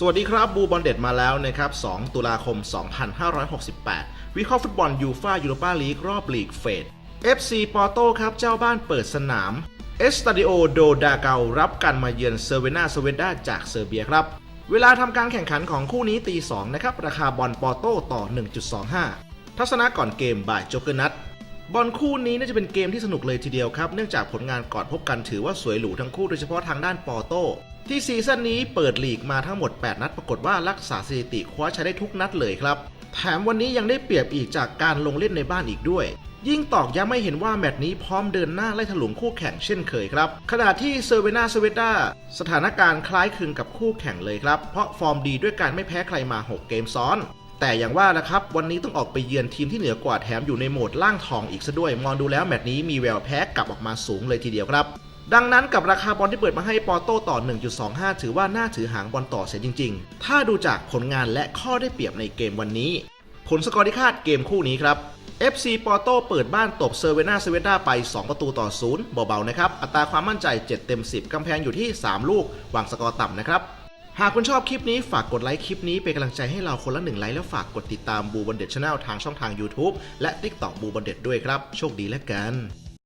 สวัสดีครับบูบอลเด็ดมาแล้วนะครับ 2 ตุลาคม 2568 วิเคราะห์ฟุตบอลยูฟ่ายูโรปาลีกรอบลีกเฟด FC ปอโตครับ เจ้าบ้านเปิดสนาม เอสตาดิโอโดดาเการับการมาเยือนเซเวนาสเวดาจากเซอร์เบียครับ เวลาทำการแข่งขันของคู่นี้ตี 2 นะครับ ราคาบอลปอโตต่อ 1.25 ทัศนะก่อนเกมบ่ายโจเกอร์นัทบอลคู่นี้น่าจะเป็นเกมที่สนุกเลยทีเดียวครับ เนื่องจากผลงานก่อนพบกันถือว่าสวยหรูทั้งคู่โดยเฉพาะทางด้านปอโต้ ที่ซีซั่นนี้เปิดลีกมาทั้งหมด 8 นัดปรากฏว่ารักษาสถิติคว้าชัยได้ทุกนัดเลยครับ แถมวันนี้ยังได้เปรียบอีกจากการลงเล่นในบ้านอีกด้วย ยิ่งตอกย้ำให้เห็นว่าแมตช์นี้พร้อมเดินหน้าไล่ถลุงคู่แข่งเช่นเคยครับ ขณะที่เซอร์เวนาเซเวดาสถานการณ์คล้ายคลึงกับคู่แข่งเลยครับ เพราะฟอร์มดีด้วยการไม่แพ้ใครมา 6 เกมซ้อน แต่อย่างว่านะครับวันนี้ต้องออกไปเยือนทีมที่เหนือกว่าแถมอยู่ในโหมดล่างทองอีกซะด้วย มองดูแล้วแมตช์นี้มีแววแพ้กลับออกมาสูงเลยทีเดียวครับ ดังนั้นกับราคาบอลที่เปิดมาให้ปอโต้ต่อ 1.25 ถือว่าน่าถือหางบอลต่อเสียจริง ๆ ถ้าดูจากผลงานและข้อได้เปรียบในเกมวันนี้ ผลสกอร์ที่คาดเกมคู่นี้ครับ FC ปอโต้เปิดบ้านตบเซอร์เวนาเซเวดาไป 2 ประตูต่อ 0 เบาๆนะครับ อัตราความมั่นใจ 7 เต็ม 10 กำแพงอยู่ที่ 3 ลูกวางสกอร์ต่ำนะครับ หากคุณชอบคลิปนี้ฝากกดไลค์คลิปนี้เป็นกำลังใจให้เราคนละหนึ่งไลค์แล้วฝากกดติดตามบูบันเด็ดช n แนลทางช่องทาง YouTube และ TikTok บูบันเด็ดด้วยครับ โชคดีและกัน